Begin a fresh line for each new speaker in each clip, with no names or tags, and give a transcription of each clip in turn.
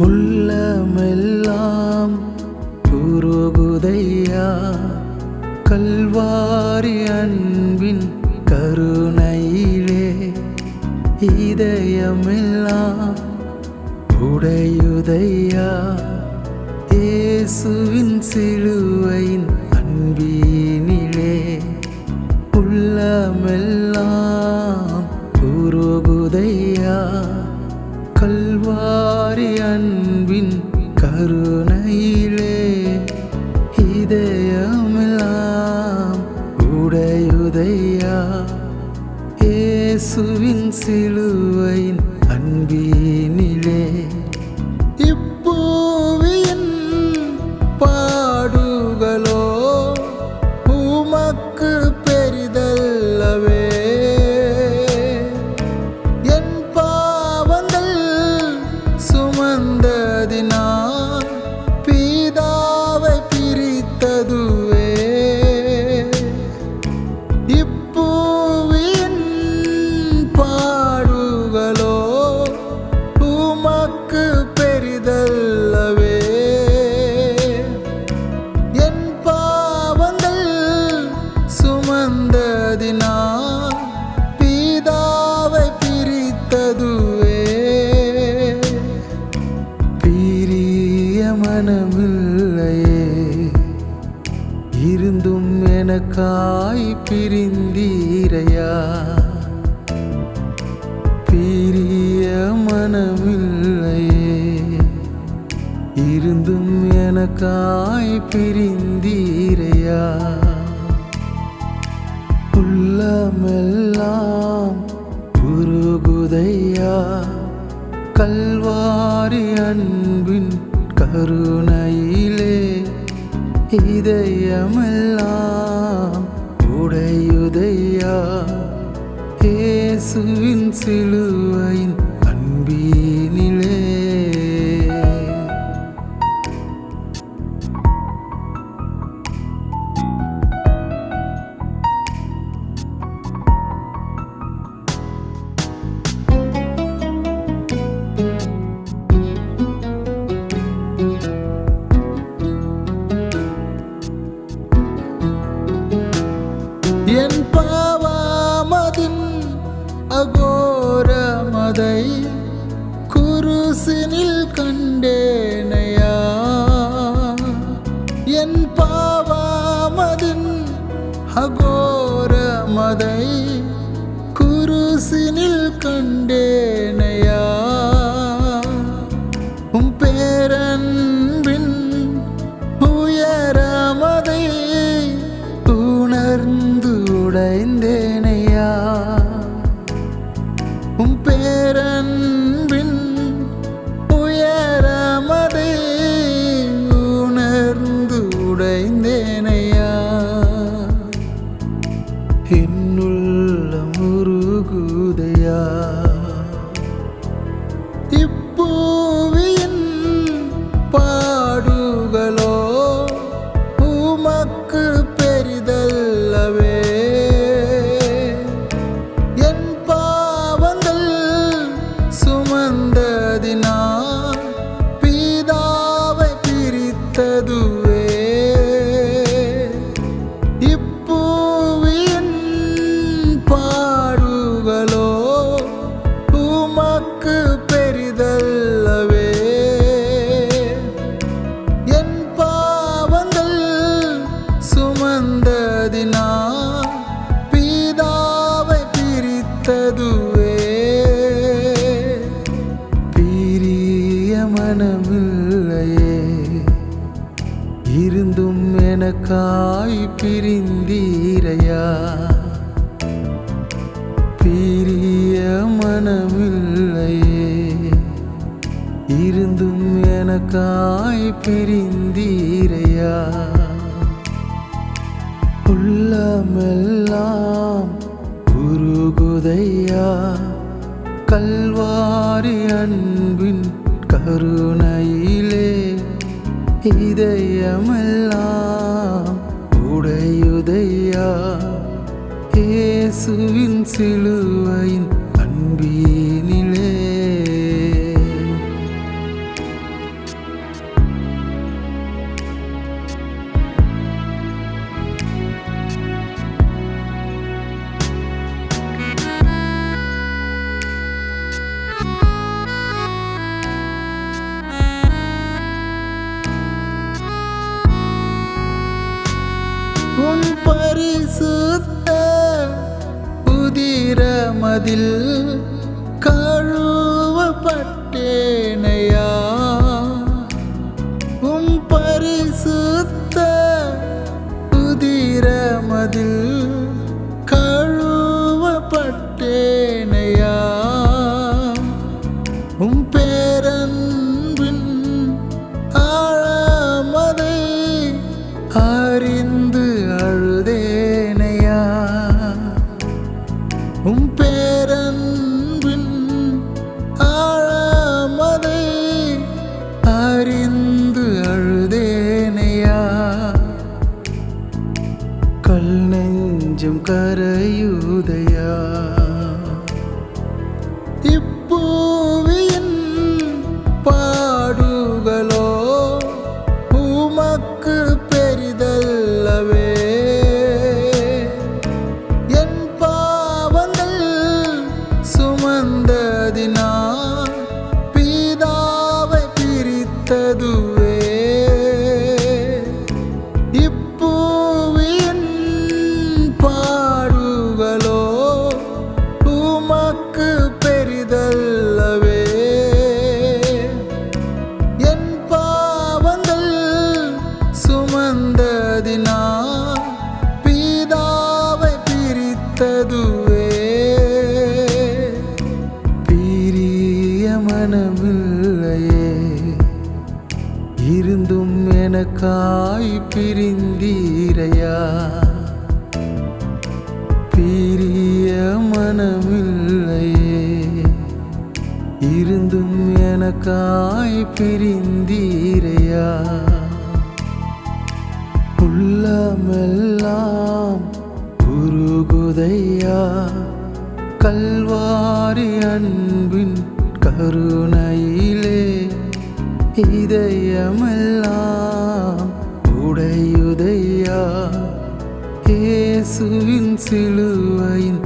உள்ளமெல்லாம் உருகுதையா? கல்வாரி அன்பின் கருணையிலே இதயமெல்லாம் உடையுதையா? இயேசுவின் சிலுவையின் அன்பினிலே உள்ளமெல்லாம் உருகுதையா? கல்வா கருணையிலே இதயமெல்லாம் உடையுதையா? இயேசுவின் சிலுவையின் அன்பினிலே. இப்பூவியின் பா எனக்காய் பிரிந்தீரையா? பிரிய மனமில்லையே. இருந்தும் எனக்காய் பிரிந்தீரையா? உள்ளமெல்லாம் குருகுதையா கல்வாரி அன்பின் கருணையில் இதயமெல்லாம் உடையுதையா? இயேசுவின் சிலுவையின் And. பிரிந்தீரையா பிரிய மனமில்லையே. இருந்தும் எனக்காய் பிரிந்தீரையா? உள்ளமெல்லாம் குருகுதையா கல்வாரி அன்பின் கருணையிலே இதயமெல்லாம் உடையுதையா இயேசுவின் அதில் கழுவப்பட்டேனையா உம் பரிசுத்த உதிரமதில் கழுவப்பட்டேனையா உம் என் பாவங்கள் சுமந்ததினால். பிரிந்தீரையா பிரிய மனமில்லையே. இருந்தும் எனக்காய் பிரிந்தீரையா? உள்ளமெல்லாம் உருகுதையா? கல்வாரி அன்பின் கருணையிலே இதயமெல்லாம் உடையுதையா இயேசுவின் சிலுவையின்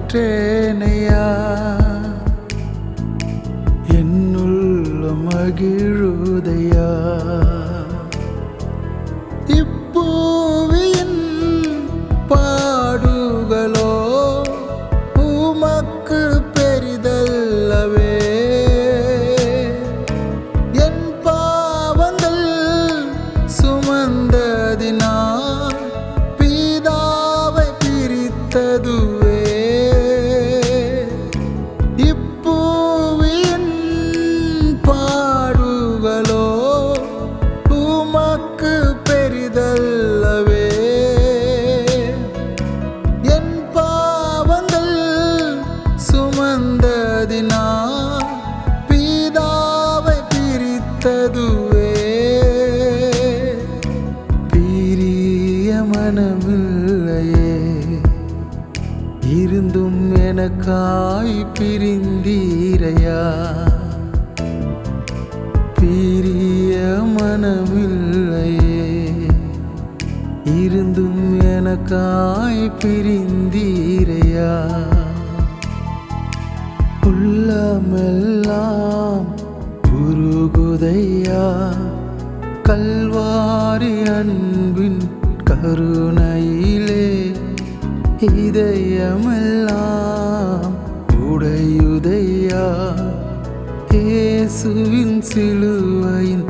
பெற்றேனையா? என்னுள்ள மகிழுதையா? எனக்காய் பிரிந்தீரையா? பிரிய மனமில்லையே. இருந்தும் எனக்காய் பிரிந்தீரையா? உள்ளமெல்லாம் உருகுதையா? கல்வாரி அன்பின் கருணையிலே இதயமெல்லாம் உடையுதையா இயேசுவின் சிலுவையின்